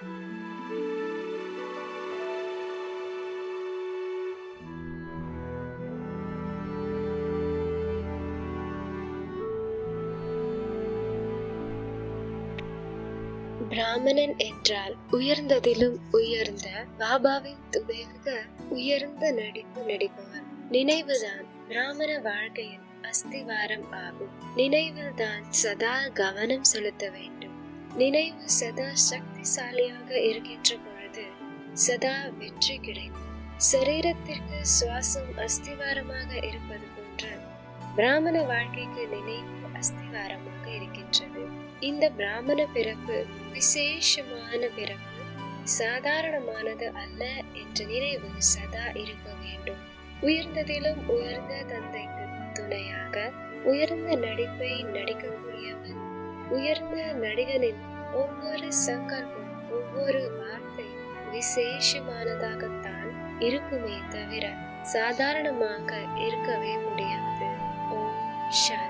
பிராமணன் என்றால் உயர்ந்ததிலும் உயர்ந்த பாபாவின் துவேக உயர்ந்த நடிப்பு நடிப்பவர். நினைவுதான் பிராமண வாழ்க்கையின் அஸ்திவாரம் ஆகும். நினைவில் தான் சதா கவனம் செலுத்த வேண்டும். நினைவு சதா சக்திசாலியாக இருக்கின்ற பொழுது சதா வெற்றி கிடைக்கும். சரீரத்திற்கு சுவாசம் அஸ்திவாரமாக இருப்பது போன்று பிராமண வாழ்க்கைக்கு நினைவு அஸ்திவாரமாக இருக்கின்றது. இந்த பிராமண பிறப்பு விசேஷமான பிறப்பு சாதாரணமானது அல்ல என்ற நினைவு சதா இருக்க வேண்டும். உயர்ந்ததிலும் உயர்ந்த தந்தைக்கு துணையாக உயர்ந்த நடிப்பை நடிக்கக்கூடியவன் உயர்ந்த நடிகனின் ஒவ்வொரு சங்கல்பம் ஒவ்வொரு வார்த்தை விசேஷமானதாகத்தான் இருக்குமே தவிர சாதாரணமாக இருக்கவே முடியாது. ஓம் சாந்தி